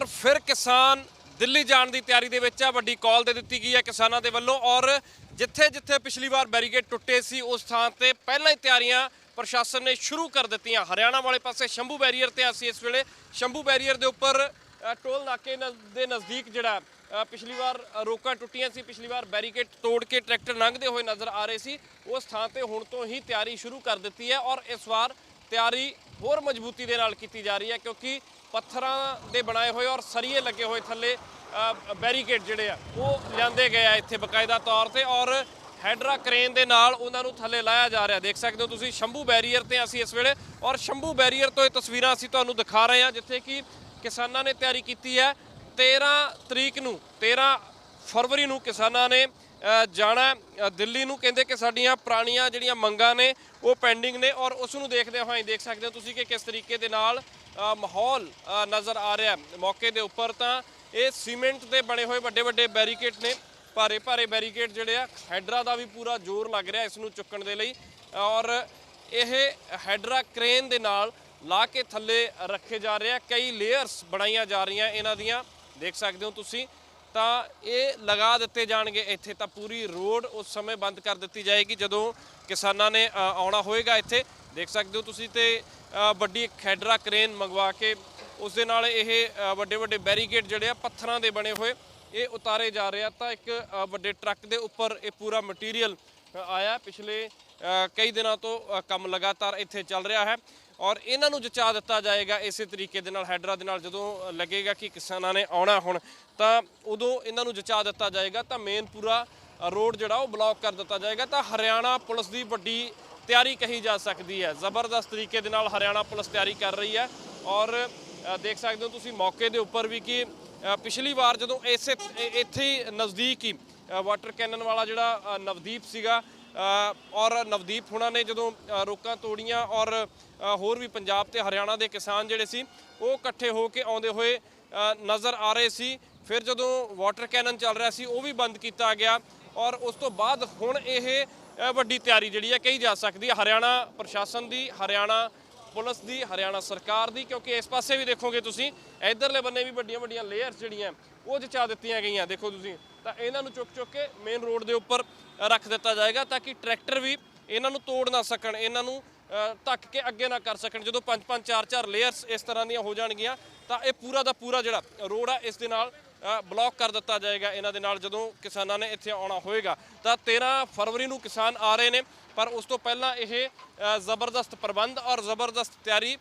ਵਾਰ ਫਿਰ ਕਿਸਾਨ ਦਿੱਲੀ ਜਾਣ ਦੀ ਤਿਆਰੀ ਦੇ ਵਿੱਚ ਆ। ਵੱਡੀ ਕਾਲ ਦੇ ਦਿੱਤੀ ਗਈ ਹੈ ਕਿਸਾਨਾਂ ਦੇ ਵੱਲੋਂ ਔਰ ਜਿੱਥੇ ਜਿੱਥੇ ਪਿਛਲੀ ਵਾਰ ਬੈਰੀਕੇਡ ਟੁੱਟੇ ਸੀ, ਉਸ ਥਾਂ ਤੇ ਪਹਿਲਾਂ ਹੀ ਤਿਆਰੀਆਂ ਪ੍ਰਸ਼ਾਸਨ ਨੇ ਸ਼ੁਰੂ ਕਰ ਦਿੱਤੀਆਂ। ਹਰਿਆਣਾ ਵਾਲੇ ਪਾਸੇ ਸ਼ੰਭੂ ਬੈਰੀਅਰ ਤੇ ਅਸੀਂ ਇਸ ਵੇਲੇ। ਸ਼ੰਭੂ ਬੈਰੀਅਰ ਦੇ ਉੱਪਰ ਟੋਲ ਨਾਕੇ ਦੇ ਨਜ਼ਦੀਕ ਜਿਹੜਾ ਪਿਛਲੀ ਵਾਰ ਰੋਕਾਂ ਟੁੱਟੀਆਂ ਸੀ, ਪਿਛਲੀ ਵਾਰ ਬੈਰੀਕੇਡ ਤੋੜ ਕੇ ਟਰੈਕਟਰ ਲੰਘਦੇ ਹੋਏ ਨਜ਼ਰ ਆ ਰਹੇ ਸੀ। ਉਸ ਥਾਂ ਤੇ ਹੁਣ ਤੋਂ ਹੀ ਤਿਆਰੀ ਸ਼ੁਰੂ ਕਰ ਦਿੱਤੀ ਹੈ ਔਰ ਇਸ ਵਾਰ ਤਿਆਰੀ ਹੋਰ ਮਜ਼ਬੂਤੀ ਦੇ ਨਾਲ ਕੀਤੀ ਜਾ ਰਹੀ ਹੈ ਕਿਉਂਕਿ ਪੱਥਰਾਂ ਦੇ ਬਣਾਏ ਹੋਏ ਔਰ ਸਰੀਏ ਲੱਗੇ ਹੋਏ ਥੱਲੇ ਬੈਰੀਕੇਡ ਜਿਹੜੇ ਆ, ਉਹ ਲਿਆਂਦੇ ਗਏ ਆ ਇੱਥੇ ਬਕਾਇਦਾ ਤੌਰ ਤੇ ਔਰ ਹੈਡਰਾ ਕ੍ਰੇਨ ਦੇ ਨਾਲ ਉਹਨਾਂ ਨੂੰ ਥੱਲੇ ਲਾਇਆ ਜਾ ਰਿਹਾ। ਦੇਖ ਸਕਦੇ ਹੋ ਤੁਸੀਂ ਸ਼ੰਭੂ ਬੈਰੀਅਰ ਤੇ ਅਸੀਂ ਇਸ ਵੇਲੇ ਔਰ ਸ਼ੰਭੂ ਬੈਰੀਅਰ ਤੋਂ ਇਹ ਤਸਵੀਰਾਂ ਅਸੀਂ ਤੁਹਾਨੂੰ ਦਿਖਾ ਰਹੇ ਹਾਂ, ਜਿੱਥੇ ਕਿ ਕਿਸਾਨਾਂ ਨੇ ਤਿਆਰੀ ਕੀਤੀ ਹੈ। 13 ਤਰੀਕ ਨੂੰ 13 ਫਰਵਰੀ ਨੂੰ ਕਿਸਾਨਾਂ ਨੇ ਜਾਣਾ ਦਿੱਲੀ ਨੂੰ ਕਹਿੰਦੇ ਕਿ ਸਾਡੀਆਂ ਪੁਰਾਣੀਆਂ ਜਿਹੜੀਆਂ ਮੰਗਾਂ ਨੇ, ਉਹ ਪੈਂਡਿੰਗ ਨੇ ਔਰ ਉਸ ਨੂੰ ਦੇਖਦੇ ਹੋਏ ਦੇਖ ਸਕਦੇ ਹੋ ਤੁਸੀਂ ਕਿ ਕਿਸ ਤਰੀਕੇ ਦੇ ਨਾਲ ਮਾਹੌਲ ਨਜ਼ਰ ਆ ਰਿਹਾ ਮੌਕੇ ਦੇ ਉੱਪਰ ਤਾਂ ਇਹ ਸੀਮੈਂਟ ਦੇ ਬਣੇ ਹੋਏ ਵੱਡੇ ਵੱਡੇ ਬੈਰੀਕੇਡ ਨੇ। ਭਾਰੇ ਭਾਰੇ ਬੈਰੀਕੇਡ ਜਿਹੜੇ ਆ, ਹੈਡਰਾ ਦਾ ਵੀ ਪੂਰਾ ਜ਼ੋਰ ਲੱਗ ਰਿਹਾ ਇਸ ਨੂੰ ਚੁੱਕਣ ਦੇ ਲਈ। ਔਰ ਇਹ ਹੈਡਰਾ ਕ੍ਰੇਨ ਦੇ ਨਾਲ ਲਾ ਕੇ ਥੱਲੇ ਰੱਖੇ ਜਾ ਰਹੇ ਆ। ਕਈ ਲੇਅਰਸ ਬਣਾਈਆਂ ਜਾ ਰਹੀਆਂ ਇਹਨਾਂ ਦੀਆਂ। ਦੇਖ ਸਕਦੇ ਹੋ ਤੁਸੀਂ। ਤਾਂ ਇਹ ਲਗਾ ਦਿੱਤੇ ਜਾਣਗੇ ਇੱਥੇ, ਤਾਂ ਪੂਰੀ ਰੋਡ ਉਸ ਸਮੇਂ ਬੰਦ ਕਰ ਦਿੱਤੀ ਜਾਏਗੀ ਜਦੋਂ ਕਿਸਾਨਾਂ ਨੇ ਆਉਣਾ ਹੋਏਗਾ ਇੱਥੇ। ਦੇਖ ਸਕਦੇ ਹੋ ਤੁਸੀਂ ਤੇ ਵੱਡੀ ਖੈਡਰਾ ਹੈਡਰਾ ਕ੍ਰੇਨ ਮੰਗਵਾ ਕੇ ਉਸ ਦੇ ਨਾਲ ਇਹ ਵੱਡੇ ਵੱਡੇ ਬੈਰੀਕੇਡ ਜਿਹੜੇ ਆ, ਪੱਥਰਾਂ ਦੇ ਬਣੇ ਹੋਏ, ਇਹ ਉਤਾਰੇ ਜਾ ਰਹੇ ਆ। ਤਾਂ ਇੱਕ ਵੱਡੇ ਟਰੱਕ ਦੇ ਉੱਪਰ ਇਹ ਪੂਰਾ ਮਟੀਰੀਅਲ ਆਇਆ। ਪਿਛਲੇ ਕਈ ਦਿਨਾਂ ਤੋਂ ਕੰਮ ਲਗਾਤਾਰ ਇੱਥੇ ਚੱਲ ਰਿਹਾ ਹੈ। ਔਰ ਇਹਨਾਂ ਨੂੰ ਜਚਾ ਦਿੱਤਾ ਜਾਏਗਾ ਇਸੇ ਤਰੀਕੇ ਦੇ ਨਾਲ, ਹੈਡਰਾ ਦੇ ਨਾਲ ਜਦੋਂ ਲੱਗੇਗਾ ਕਿ ਕਿਸਾਨਾਂ ਨੇ ਆਉਣਾ ਹੁਣ, ਤਾਂ ਉਦੋਂ ਇਹਨਾਂ ਨੂੰ ਜਚਾ ਦਿੱਤਾ ਜਾਏਗਾ। ਤਾਂ ਮੇਨਪੂਰਾ ਰੋਡ ਜਿਹੜਾ ਉਹ ਬਲੌਕ ਕਰ ਦਿੱਤਾ ਜਾਏਗਾ। ਤਾਂ ਹਰਿਆਣਾ ਪੁਲਿਸ ਦੀ ਵੱਡੀ ਤਿਆਰੀ ਕਹੀ ਜਾ ਸਕਦੀ ਹੈ। ਜ਼ਬਰਦਸਤ ਤਰੀਕੇ ਦੇ ਨਾਲ ਹਰਿਆਣਾ ਪੁਲਿਸ ਤਿਆਰੀ ਕਰ ਰਹੀ ਹੈ। ਔਰ ਦੇਖ ਸਕਦੇ ਹੋ ਤੁਸੀਂ ਮੌਕੇ ਦੇ ਉੱਪਰ ਵੀ ਕਿ ਪਿਛਲੀ ਵਾਰ ਜਦੋਂ ਇਸੇ ਇੱਥੇ ਹੀ ਨਜ਼ਦੀਕ ਹੀ ਵਾਟਰ ਕੈਨਨ ਵਾਲਾ ਜਿਹੜਾ ਨਵਦੀਪ ਸੀਗਾ ਔਰ ਨਵਦੀਪ ਹੁਣਾਂ ਨੇ ਜਦੋਂ ਰੋਕਾਂ ਤੋੜੀਆਂ ਔਰ ਹੋਰ ਵੀ ਪੰਜਾਬ ਤੇ ਹਰਿਆਣਾ ਦੇ ਕਿਸਾਨ ਜਿਹੜੇ ਸੀ, ਉਹ ਇਕੱਠੇ ਹੋ ਕੇ ਆਉਂਦੇ ਹੋਏ ਨਜ਼ਰ ਆ ਰਹੇ ਸੀ। ਫਿਰ ਜਦੋਂ ਵਾਟਰ ਕੈਨਨ ਚੱਲ ਰਿਹਾ ਸੀ, ਉਹ ਵੀ ਬੰਦ ਕੀਤਾ ਗਿਆ ਔਰ ਉਸ ਤੋਂ ਬਾਅਦ ਹੁਣ ਇਹ ਵੱਡੀ ਤਿਆਰੀ ਜਿਹੜੀ ਹੈ ਕਹੀ ਜਾ ਸਕਦੀ ਹੈ। ਹਰਿਆਣਾ ਪ੍ਰਸ਼ਾਸਨ ਦੀ, ਹਰਿਆਣਾ ਪੁਲਿਸ ਦੀ, ਹਰਿਆਣਾ ਸਰਕਾਰ ਦੀ, ਕਿਉਂਕਿ ਇਸ ਪਾਸੇ ਵੀ ਦੇਖੋਗੇ ਤੁਸੀਂ, ਇਧਰਲੇ ਬੰਨੇ ਵੀ ਵੱਡੀਆਂ ਵੱਡੀਆਂ ਲੇਅਰਸ ਜਿਹੜੀਆਂ, ਉਹ ਜਚਾ ਦਿੱਤੀਆਂ ਗਈਆਂ। ਦੇਖੋ ਤੁਸੀਂ, ਤਾਂ ਇਹਨਾਂ ਨੂੰ ਚੁੱਕ ਚੁੱਕ ਕੇ ਮੇਨ ਰੋਡ ਦੇ ਉੱਪਰ ਰੱਖ ਦਿੱਤਾ ਜਾਏਗਾ ਤਾਂ ਕਿ ਟਰੈਕਟਰ ਵੀ ਇਹਨਾਂ ਨੂੰ ਤੋੜ ਨਾ ਸਕਣ, ਇਹਨਾਂ ਨੂੰ ਧੱਕ ਕੇ ਅੱਗੇ ਨਾ ਕਰ ਸਕਣ। ਜਦੋਂ ਪੰਜ ਪੰਜ, ਚਾਰ ਚਾਰ ਲੇਅਰਸ ਇਸ ਤਰ੍ਹਾਂ ਦੀਆਂ ਹੋ ਜਾਣਗੀਆਂ, ਤਾਂ ਇਹ ਪੂਰਾ ਦਾ ਪੂਰਾ ਜਿਹੜਾ ਰੋਡ ਆ, ਇਸ ਦੇ ਨਾਲ ਬਲੌਕ ਕਰ ਦਿੱਤਾ ਜਾਏਗਾ। ਇਹਨਾਂ ਦੇ ਨਾਲ ਜਦੋਂ ਕਿਸਾਨਾਂ ਨੇ ਇੱਥੇ ਆਉਣਾ ਹੋਏਗਾ, ਤਾਂ 13 ਫਰਵਰੀ ਨੂੰ ਕਿਸਾਨ ਆ ਰਹੇ ਨੇ। ਪਰ ਉਸ ਤੋਂ ਪਹਿਲਾਂ ਇਹ ਜ਼ਬਰਦਸਤ ਪ੍ਰਬੰਧ ਔਰ ਜ਼ਬਰਦਸਤ ਤਿਆਰੀ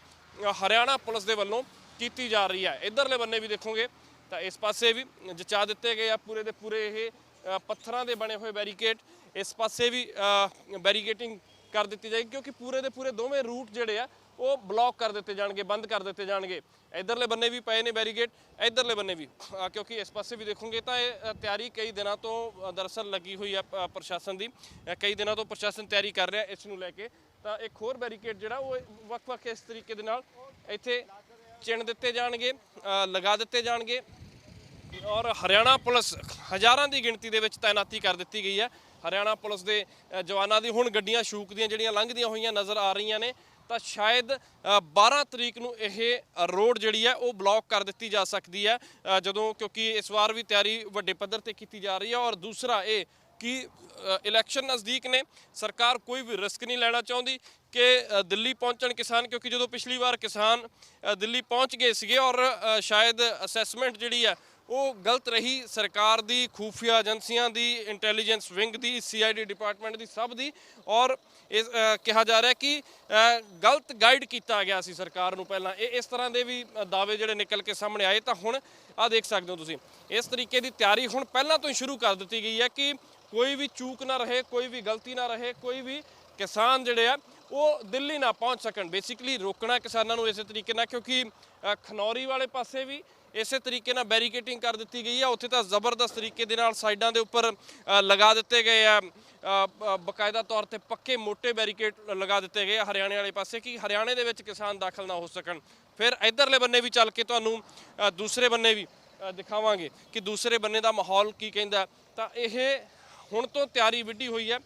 ਹਰਿਆਣਾ ਪੁਲਿਸ ਦੇ ਵੱਲੋਂ ਕੀਤੀ ਜਾ ਰਹੀ ਹੈ। ਇਧਰਲੇ ਬੰਨੇ ਵੀ ਦੇਖੋਗੇ ਤਾਂ ਇਸ ਪਾਸੇ ਵੀ ਜਚਾ ਦਿੱਤੇ ਗਏ ਆ ਪੂਰੇ ਦੇ ਪੂਰੇ ਇਹ ਪੱਥਰਾਂ ਦੇ ਬਣੇ ਹੋਏ ਬੈਰੀਕੇਡ। ਇਸ ਪਾਸੇ ਵੀ ਬੈਰੀਕੇਟਿੰਗ ਕਰ ਦਿੱਤੀ ਜਾਏਗੀ ਕਿਉਂਕਿ ਪੂਰੇ ਦੇ ਪੂਰੇ ਦੋਵੇਂ ਰੂਟ ਜਿਹੜੇ ਆ ਉਹ ਬਲੌਕ ਕਰ ਦਿੱਤੇ ਜਾਣਗੇ, ਬੰਦ ਕਰ ਦਿੱਤੇ ਜਾਣਗੇ। ਇਧਰਲੇ ਬੰਨੇ ਵੀ ਪਏ ਨੇ ਬੈਰੀਕੇਡ, ਇਧਰਲੇ ਬੰਨੇ ਵੀ। ਕਿਉਂਕਿ ਇਸ ਪਾਸੇ ਵੀ ਦੇਖੋਗੇ ਤਾਂ ਇਹ ਤਿਆਰੀ ਕਈ ਦਿਨਾਂ ਤੋਂ ਦਰਅਸਲ ਲੱਗੀ ਹੋਈ ਹੈ ਪ੍ਰਸ਼ਾਸਨ ਦੀ। ਕਈ ਦਿਨਾਂ ਤੋਂ ਪ੍ਰਸ਼ਾਸਨ ਤਿਆਰੀ ਕਰ ਰਿਹਾ ਇਸ ਨੂੰ ਲੈ ਕੇ। ਤਾਂ ਇੱਕ ਹੋਰ ਬੈਰੀਕੇਡ ਜਿਹੜਾ, ਉਹ ਵੱਖ-ਵੱਖ ਇਸ ਤਰੀਕੇ ਦੇ ਨਾਲ ਇੱਥੇ ਚਿਣ ਦਿੱਤੇ ਜਾਣਗੇ ਲਗਾ ਦਿੱਤੇ ਜਾਣਗੇ। ਔਰ ਹਰਿਆਣਾ ਪੁਲਿਸ ਹਜ਼ਾਰਾਂ ਦੀ ਗਿਣਤੀ ਦੇ ਵਿੱਚ ਤਾਇਨਾਤੀ ਕਰ ਦਿੱਤੀ ਗਈ ਹੈ। ਹਰਿਆਣਾ ਪੁਲਿਸ ਦੇ ਜਵਾਨਾਂ ਦੀ ਹੁਣ ਗੱਡੀਆਂ ਸ਼ੂਕ ਦੀਆਂ ਜਿਹੜੀਆਂ ਲੰਘਦੀਆਂ ਹੋਈਆਂ ਨਜ਼ਰ ਆ ਰਹੀਆਂ ਨੇ। ਤਾਂ ਸ਼ਾਇਦ ਅ, 12 ਤਰੀਕ ਨੂੰ ਇਹ ਰੋਡ ਜਿਹੜੀ ਹੈ ਉਹ ਬਲੌਕ ਕਰ ਦਿੱਤੀ ਜਾ ਸਕਦੀ ਹੈ। ਜਦੋਂ ਕਿਉਂਕਿ ਇਸ ਵਾਰ ਵੀ ਤਿਆਰੀ ਵੱਡੇ ਪੱਧਰ ਤੇ ਕੀਤੀ ਜਾ ਰਹੀ ਹੈ ਔਰ ਦੂਸਰਾ ਇਹ ਕਿ ਇਲੈਕਸ਼ਨ ਨਜ਼ਦੀਕ ਨੇ ਸਰਕਾਰ ਕੋਈ ਵੀ ਰਿਸਕ ਨਹੀਂ ਲੈਣਾ ਚਾਹੁੰਦੀ ਕਿ ਦਿੱਲੀ ਪਹੁੰਚਣ ਕਿਸਾਨ ਕਿਉਂਕਿ ਜਦੋਂ ਪਿਛਲੀ ਵਾਰ ਕਿਸਾਨ ਦਿੱਲੀ ਪਹੁੰਚ ਗਏ ਸੀਗੇ ਔਰ ਸ਼ਾਇਦ ਅਸੈਸਮੈਂਟ ਜਿਹੜੀ ਹੈ ਉਹ ਗਲਤ ਰਹੀ। ਸਰਕਾਰ ਦੀ, ਖੂਫੀਆ ਏਜੰਸੀਆਂ ਦੀ ਇੰਟੈਲੀਜੈਂਸ ਵਿੰਗ ਦੀ ਸੀਆਈਡੀ ਡਿਪਾਰਟਮੈਂਟ ਦੀ, ਸਭ ਦੀ। ਔਰ ਇਸ ਕਿਹਾ ਜਾ ਰਿਹਾ ਕਿ ਗਲਤ ਗਾਈਡ ਕੀਤਾ ਗਿਆ ਸੀ ਸਰਕਾਰ ਨੂੰ ਪਹਿਲਾਂ। ਇਹ ਇਸ ਤਰ੍ਹਾਂ ਦੇ ਵੀ ਦਾਅਵੇ ਜਿਹੜੇ ਨਿਕਲ ਕੇ ਸਾਹਮਣੇ ਆਏ, ਤਾਂ ਹੁਣ ਆ ਦੇਖ ਸਕਦੇ ਹੋ ਤੁਸੀਂ। ਇਸ ਤਰੀਕੇ ਦੀ ਤਿਆਰੀ ਹੁਣ ਪਹਿਲਾਂ ਤੋਂ ਹੀ ਸ਼ੁਰੂ ਕਰ ਦਿੱਤੀ ਗਈ ਹੈ ਕਿ ਕੋਈ ਵੀ ਚੂਕ ਨਾ ਰਹੇ, ਕੋਈ ਵੀ ਗਲਤੀ ਨਾ ਰਹੇ, ਕੋਈ ਵੀ ਕਿਸਾਨ ਜਿਹੜੇ ਆ, ਉਹ ਦਿੱਲੀ ਨਾ ਪਹੁੰਚ ਸਕਣ। ਬੇਸਿਕਲੀ ਰੋਕਣਾ ਕਿਸਾਨਾਂ ਨੂੰ ਇਸੇ ਤਰੀਕੇ ਨਾਲ, ਕਿਉਂਕਿ ਖਨੌਰੀ ਵਾਲੇ ਪਾਸੇ ਵੀ ਇਸੇ ਤਰੀਕੇ ਨਾਲ ਬੈਰੀਕੇਟਿੰਗ ਕਰ ਦਿੱਤੀ ਗਈ ਆ ਉੱਥੇ ਤਾਂ ਜ਼ਬਰਦਸਤ ਤਰੀਕੇ ਦੇ ਨਾਲ ਸਾਈਡਾਂ ਦੇ ਉੱਪਰ ਲਗਾ ਦਿੱਤੇ ਗਏ ਆ। ਅ, ਬਕਾਇਦਾ ਤੌਰ ਤੇ ਪੱਕੇ ਮੋٹے ਬੈਰੀਕੇਡ ਲਗਾ ਦਿੱਤੇ ਗਏ ਹਰਿਆਣੇ ਵਾਲੇ ਪਾਸੇ ਕਿ ਹਰਿਆਣੇ ਦੇ ਵਿੱਚ ਕਿਸਾਨ ਦਾਖਲ ਨਾ ਹੋ ਸਕਣ। ਫਿਰ ਇਧਰਲੇ ਬੰਨੇ ਵੀ ਚੱਲ ਕੇ ਤੁਹਾਨੂੰ ਦੂਸਰੇ ਬੰਨੇ ਵੀ ਦਿਖਾਵਾਂਗੇ ਕਿ ਦੂਸਰੇ ਬੰਨੇ ਦਾ ਮਾਹੌਲ ਕੀ ਕਹਿੰਦਾ। ਤਾਂ ਇਹ ਹੁਣ ਤੋਂ ਤਿਆਰੀ ਵਿੱਢੀ ਹੋਈ ਹੈ।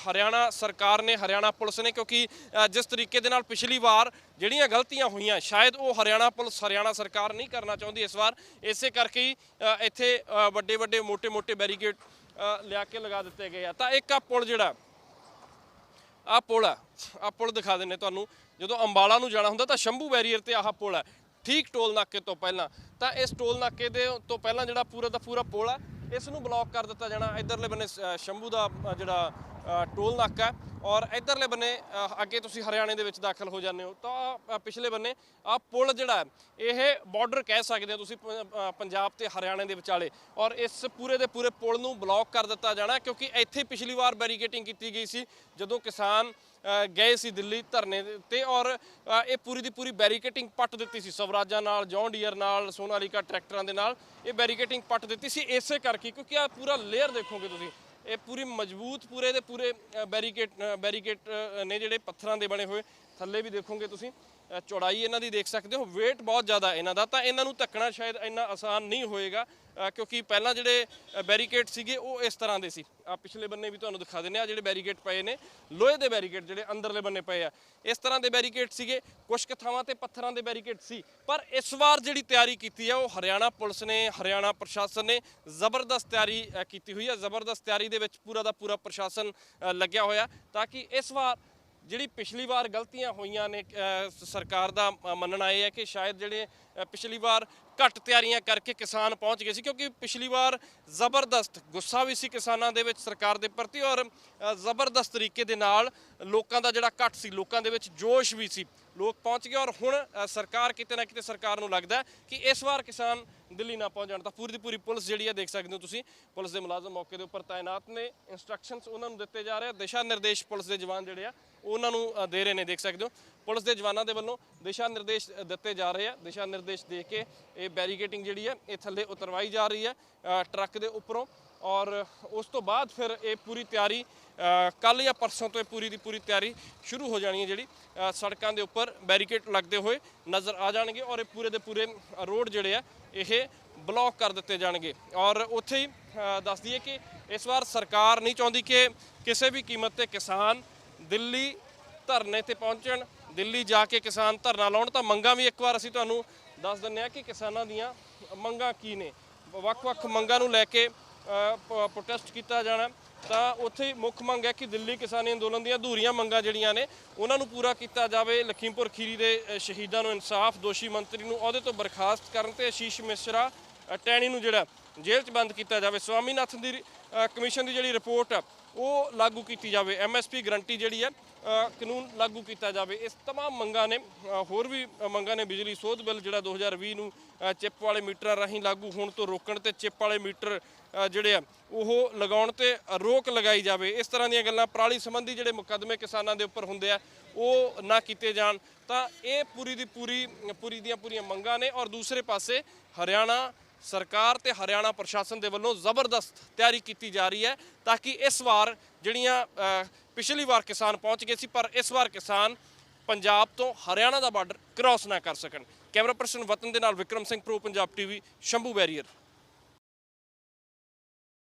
ਹਰਿਆਣਾ ਸਰਕਾਰ ਨੇ, ਹਰਿਆਣਾ ਪੁਲਿਸ ਨੇ, ਕਿਉਂਕਿ ਜਿਸ ਤਰੀਕੇ ਦੇ ਨਾਲ ਪਿਛਲੀ ਵਾਰ ਜਿਹੜੀਆਂ ਗਲਤੀਆਂ ਹੋਈਆਂ, ਸ਼ਾਇਦ ਉਹ ਹਰਿਆਣਾ ਪੁਲਿਸ, ਹਰਿਆਣਾ ਸਰਕਾਰ ਨਹੀਂ ਕਰਨਾ ਚਾਹੁੰਦੀ ਇਸ ਵਾਰ। ਇਸੇ ਕਰਕੇ ਹੀ ਇੱਥੇ ਵੱਡੇ ਵੱਡੇ ਮੋٹے ਮੋٹے ਬੈਰੀਕੇਡ ਲਿਆ ਕੇ ਲਗਾ ਦਿੱਤੇ ਗਏ ਆ। ਤਾਂ ਇੱਕ ਆ ਪੁਲ ਜਿਹੜਾ, ਆ ਪੁਲ ਆ ਆ ਪੁਲ ਦਿਖਾ ਦਿੰਨੇ ਤੁਹਾਨੂੰ। ਜਦੋਂ ਅੰਬਾਲਾ ਨੂੰ ਜਾਣਾ ਹੁੰਦਾ, ਤਾਂ ਸ਼ੰਭੂ ਬੈਰੀਅਰ ਤੇ ਆਹ ਪੁਲ ਆ, ਠੀਕ ਟੋਲ ਨਾਕੇ ਤੋਂ ਪਹਿਲਾਂ। ਤਾਂ ਇਸ ਟੋਲ ਨਾਕੇ ਦੇ ਤੋਂ ਪਹਿਲਾਂ ਜਿਹੜਾ ਪੂਰਾ ਦਾ ਪੂਰਾ ਪੁਲ ਆ, ਇਸ ਨੂੰ ਬਲੌਕ ਕਰ ਦਿੱਤਾ ਜਾਣਾ। ਇਧਰਲੇ ਬੰਨੇ ਸ਼ੰਭੂ ਦਾ ਜਿਹੜਾ ਟੋਲ ਨਾਕਾ ਹੈ ਔਰ ਇਧਰਲੇ ਬੰਨੇ ਅੱਗੇ ਤੁਸੀਂ ਹਰਿਆਣੇ ਦੇ ਵਿੱਚ ਦਾਖਲ ਹੋ ਜਾਂਦੇ ਹੋ, ਤਾਂ ਪਿਛਲੇ ਬੰਨੇ ਆਹ ਪੁਲ ਜਿਹੜਾ ਇਹ ਬਾਰਡਰ ਕਹਿ ਸਕਦੇ ਹੋ ਤੁਸੀਂ ਪੰਜਾਬ ਤੇ ਹਰਿਆਣੇ ਦੇ ਵਿਚਾਲੇ, ਔਰ ਇਸ ਪੂਰੇ ਦੇ ਪੂਰੇ ਪੁਲ ਨੂੰ ਬਲੌਕ ਕਰ ਦਿੱਤਾ ਜਾਣਾ ਕਿਉਂਕਿ ਇੱਥੇ ਪਿਛਲੀ ਵਾਰ ਬੈਰੀਕੇਟਿੰਗ ਕੀਤੀ ਗਈ ਸੀ, ਜਦੋਂ ਕਿਸਾਨ ਗਏ ਸੀ ਦਿੱਲੀ ਧਰਨੇ 'ਤੇ ਔਰ ਇਹ ਪੂਰੀ ਦੀ ਪੂਰੀ ਬੈਰੀਕੇਟਿੰਗ ਪੱਟ ਦਿੱਤੀ ਸੀ, ਸਵਰਾਜਾਂ ਨਾਲ ਜੌਨ ਡੀਅਰ ਨਾਲ, ਸੋਨਾਲੀਕਾ ਟਰੈਕਟਰਾਂ ਦੇ ਨਾਲ, ਇਹ ਬੈਰੀਕੇਟਿੰਗ ਪੱਟ ਦਿੱਤੀ ਸੀ ਇਸੇ ਕਰਕੇ, ਕਿਉਂਕਿ ਆ ਪੂਰਾ ਲੇਅਰ ਦੇਖੋਗੇ ਤੁਸੀਂ ਇਹ ਪੂਰੀ ਮਜ਼ਬੂਤ, ਪੂਰੇ ਦੇ ਪੂਰੇ ਬੈਰੀਕੇਟ ਬੈਰੀਕੇਟ ਨੇ ਜਿਹੜੇ ਪੱਥਰਾਂ ਦੇ ਬਣੇ ਹੋਏ। ਥੱਲੇ ਵੀ ਦੇਖੋਗੇ ਤੁਸੀਂ ਚੌੜਾਈ ਇਹਨਾਂ ਦੀ ਦੇਖ ਸਕਦੇ ਹੋ। weight ਬਹੁਤ ਜ਼ਿਆਦਾ ਇਹਨਾਂ ਦਾ, ਤਾਂ ਇਹਨਾਂ ਨੂੰ ਧੱਕਣਾ ਸ਼ਾਇਦ ਇੰਨਾ ਆਸਾਨ ਨਹੀਂ ਹੋਏਗਾ। ਕਿਉਂਕਿ ਪਹਿਲਾਂ ਜਿਹੜੇ ਬੈਰੀਕੇਡ ਸੀਗੇ, ਉਹ ਇਸ ਤਰ੍ਹਾਂ ਦੇ ਸੀ। ਆ ਪਿਛਲੇ ਬੰਨੇ ਵੀ ਤੁਹਾਨੂੰ ਦਿਖਾ ਦਿੰਨੇ ਆ, ਜਿਹੜੇ ਬੈਰੀਕੇਡ ਪਏ ਨੇ। ਲੋਹੇ ਦੇ ਬੈਰੀਕੇਡ ਜਿਹੜੇ ਅੰਦਰਲੇ ਬੰਨੇ ਪਏ ਆ। ਇਸ ਤਰ੍ਹਾਂ ਦੇ ਬੈਰੀਕੇਡ ਸੀਗੇ। ਕੁਝ ਕੁ ਥਾਵਾਂ ਤੇ ਪੱਥਰਾਂ ਦੇ ਬੈਰੀਕੇਡ ਸੀ। ਪਰ ਇਸ ਵਾਰ ਜਿਹੜੀ ਤਿਆਰੀ ਕੀਤੀ ਆ, ਉਹ ਹਰਿਆਣਾ ਪੁਲਿਸ ਨੇ, ਹਰਿਆਣਾ ਪ੍ਰਸ਼ਾਸਨ ਨੇ ਜ਼ਬਰਦਸਤ ਤਿਆਰੀ ਕੀਤੀ ਹੋਈ ਹੈ ਜ਼ਬਰਦਸਤ ਤਿਆਰੀ ਦੇ ਵਿੱਚ ਪੂਰਾ ਦਾ ਪੂਰਾ ਪ੍ਰਸ਼ਾਸਨ ਲੱਗਿਆ ਹੋਇਆ। ਤਾਂ ਕਿ ਇਸ ਵਾਰ ਜਿਹੜੀ ਪਿਛਲੀ ਵਾਰ ਗਲਤੀਆਂ ਹੋਈਆਂ ਨੇ ਸਰਕਾਰ ਦਾ ਮੰਨਣਾ ਇਹ ਹੈ ਕਿ ਸ਼ਾਇਦ ਜਿਹੜੇ ਪਿਛਲੀ ਵਾਰ ਘੱਟ ਤਿਆਰੀਆਂ ਕਰਕੇ ਕਿਸਾਨ ਪਹੁੰਚ ਗਏ ਸੀ, ਕਿਉਂਕਿ ਪਿਛਲੀ ਵਾਰ ਜ਼ਬਰਦਸਤ ਗੁੱਸਾ ਵੀ ਸੀ ਕਿਸਾਨਾਂ ਦੇ ਵਿੱਚ ਸਰਕਾਰ ਦੇ ਪ੍ਰਤੀ ਔਰ ਜ਼ਬਰਦਸਤ ਤਰੀਕੇ ਦੇ ਨਾਲ ਲੋਕਾਂ ਦਾ ਜਿਹੜਾ ਘੱਟ ਸੀ, ਲੋਕਾਂ ਦੇ ਵਿੱਚ ਜੋਸ਼ ਵੀ ਸੀ। ਲੋਕ ਪਹੁੰਚ ਗਏ ਔਰ ਹੁਣ ਅ, ਸਰਕਾਰ ਕਿਤੇ ਨਾ ਕਿਤੇ ਸਰਕਾਰ ਨੂੰ ਲੱਗਦਾ ਹੈ ਕਿ ਇਸ ਵਾਰ ਕਿਸਾਨ ਦਿੱਲੀ ਨਾ ਪਹੁੰਚ ਜਾਣ। ਤਾਂ ਪੂਰੀ ਦੀ ਪੂਰੀ ਪੁਲਿਸ ਜਿਹੜੀ ਹੈ ਦੇਖ ਸਕਦੇ ਹੋ ਤੁਸੀਂ। ਪੁਲਿਸ ਦੇ ਮੁਲਾਜ਼ਮ ਮੌਕੇ ਦੇ ਉੱਪਰ ਤਾਇਨਾਤ ਨੇ ਇਨਸਟਰਕਸ਼ਨਸ ਉਹਨਾਂ ਨੂੰ ਦਿੱਤੇ ਜਾ ਰਹੇ ਆ। ਦਿਸ਼ਾ ਨਿਰਦੇਸ਼ ਪੁਲਿਸ ਦੇ ਜਵਾਨ ਜਿਹੜੇ ਆ ਉਹਨਾਂ ਨੂੰ ਅ, ਦੇ ਰਹੇ ਨੇ ਦੇਖ ਸਕਦੇ ਹੋ। ਪੁਲਿਸ ਦੇ ਜਵਾਨਾਂ ਦੇ ਵੱਲੋਂ ਦਿਸ਼ਾ ਨਿਰਦੇਸ਼ ਅ, ਦਿੱਤੇ ਜਾ ਰਹੇ ਆ। ਦਿਸ਼ਾ ਨਿਰਦੇਸ਼ ਦੇ ਕੇ ਇਹ ਬੈਰੀਕੇਟਿੰਗ ਜਿਹੜੀ ਹੈ ਇਹ ਥੱਲੇ ਉਤਰਵਾਈ ਜਾ ਰਹੀ ਹੈ ਅ, ਟਰੱਕ ਦੇ ਉੱਪਰੋਂ। ਔਰ ਉਸ ਤੋਂ ਬਾਅਦ ਫਿਰ ਇਹ ਪੂਰੀ ਤਿਆਰੀ ਕੱਲ ਜਾਂ ਪਰਸੋਂ ਤੋਂ ਇਹ ਪੂਰੀ ਦੀ ਪੂਰੀ ਤਿਆਰੀ ਸ਼ੁਰੂ ਹੋ ਜਾਣੀ ਹੈ ਜਿਹੜੀ ਸੜਕਾਂ ਦੇ ਉੱਪਰ ਬੈਰੀਕੇਡ ਲੱਗਦੇ ਹੋਏ ਨਜ਼ਰ ਆ ਜਾਣਗੇ ਔਰ ਇਹ ਪੂਰੇ ਦੇ ਪੂਰੇ ਰੋਡ ਜਿਹੜੇ ਆ ਇਹ ਬਲੌਕ ਕਰ ਦਿੱਤੇ ਜਾਣਗੇ। ਔਰ ਉੱਥੇ ਹੀ ਅ, ਦੱਸ ਦਈਏ ਕਿ ਇਸ ਵਾਰ ਸਰਕਾਰ ਨਹੀਂ ਚਾਹੁੰਦੀ ਕਿ ਕਿਸੇ ਵੀ ਕੀਮਤ ਤੇ ਕਿਸਾਨ ਦਿੱਲੀ ਧਰਨੇ ਤੇ ਪਹੁੰਚਣ ਦਿੱਲੀ ਜਾ ਕੇ ਕਿਸਾਨ ਧਰਨਾ ਲਾਉਣ ਤਾਂ ਮੰਗਾਂ ਵੀ ਇੱਕ ਵਾਰ ਅਸੀਂ ਤੁਹਾਨੂੰ ਦੱਸ ਦਿੰਨੇ ਆ ਕਿ ਕਿਸਾਨਾਂ ਦੀਆਂ ਮੰਗਾਂ ਕੀ ਨੇ। ਵੱਖ-ਵੱਖ ਮੰਗਾਂ ਨੂੰ ਲੈ ਕੇ ਪ੍ਰੋਟੈਸਟ ਕੀਤਾ ਜਾਣਾ। ਤਾਂ ਉੱਥੇ ਮੁੱਖ ਮੰਗ ਹੈ ਕਿ ਦਿੱਲੀ ਕਿਸਾਨੀ ਅੰਦੋਲਨ ਦੀਆਂ ਅਧੂਰੀਆਂ ਮੰਗਾਂ ਜਿਹੜੀਆਂ ਨੇ, ਉਹਨਾਂ ਨੂੰ ਪੂਰਾ ਕੀਤਾ ਜਾਵੇ। ਲਖੀਮਪੁਰ ਖੀਰੀ ਦੇ ਸ਼ਹੀਦਾਂ ਨੂੰ ਇਨਸਾਫ, ਦੋਸ਼ੀ ਮੰਤਰੀ ਨੂੰ ਅਹੁਦੇ ਤੋਂ ਬਰਖਾਸਤ ਕਰਨ ਤੇ ਆਸ਼ੀਸ਼ ਮਿਸ਼ਰਾ ਟੈਣੀ ਨੂੰ ਜਿਹੜਾ ਜੇਲ੍ਹ 'ਚ ਬੰਦ ਕੀਤਾ ਜਾਵੇ ਸਵਾਮੀਨਾਥਨ ਦੀ ਅ, ਕਮਿਸ਼ਨ ਦੀ ਜਿਹੜੀ ਰਿਪੋਰਟ ਆ ਉਹ ਲਾਗੂ ਕੀਤੀ ਜਾਵੇ ਐਮਐਸਪੀ ਗਰੰਟੀ ਜਿਹੜੀ ਹੈ ਅ, ਕਾਨੂੰਨ ਲਾਗੂ ਕੀਤਾ ਜਾਵੇ ਇਸ तमाम ਮੰਗਾਂ ਨੇ ਅ, ਹੋਰ ਵੀ ਅ, ਮੰਗਾਂ ਨੇ ਬਿਜਲੀ ਸੋਧ ਬਿੱਲ ਜਿਹੜਾ 2020 ਨੂੰ ਅ, ਚਿੱਪ ਵਾਲੇ ਮੀਟਰਾਂ ਰਾਹੀਂ ਲਾਗੂ ਹੋਣ ਤੋਂ ਰੋਕਣ ਤੇ ਚਿੱਪ ਵਾਲੇ ਮੀਟਰ ਅ, ਜਿਹੜੇ ਆ ਉਹ ਲਗਾਉਣ ਤੇ ਰੋਕ ਲਗਾਈ ਜਾਵੇ ਇਸ ਤਰ੍ਹਾਂ ਦੀਆਂ ਗੱਲਾਂ ਪਰਾਲੀ ਸੰਬੰਧੀ ਜਿਹੜੇ ਮੁਕੱਦਮੇ ਕਿਸਾਨਾਂ ਦੇ ਉੱਪਰ ਹੁੰਦੇ ਆ ਉਹ ਨਾ ਕੀਤੇ ਜਾਣ ਤਾਂ ਇਹ ਪੂਰੀ ਦੀ ਪੂਰੀ ਪੂਰੀ ਦੀਆਂ ਪੂਰੀਆਂ ਮੰਗਾਂ ਨੇ ਔਰ ਦੂਸਰੇ ਪਾਸੇ ਹਰਿਆਣਾ ਸਰਕਾਰ ਤੇ ਹਰਿਆਣਾ ਪ੍ਰਸ਼ਾਸਨ ਦੇ ਵੱਲੋਂ ਜ਼ਬਰਦਸਤ ਤਿਆਰੀ ਕੀਤੀ ਜਾ ਰਹੀ ਹੈ ਤਾਂ ਕਿ ਇਸ ਵਾਰ ਜਿਹੜੀਆਂ ਪਿਛਲੀ ਵਾਰ ਕਿਸਾਨ ਪਹੁੰਚ ਗਏ ਸੀ, ਪਰ ਇਸ ਵਾਰ ਕਿਸਾਨ ਪੰਜਾਬ ਤੋਂ ਹਰਿਆਣਾ ਦਾ ਬਾਰਡਰ ਕ੍ਰਾਸ ਨਾ ਕਰ ਸਕਣ। ਕੈਮਰਾ ਪਰਸਨ ਵਤਨ ਦੇ ਨਾਲ Vikram Singh, Pro Punjab TV, Shambhu barrier.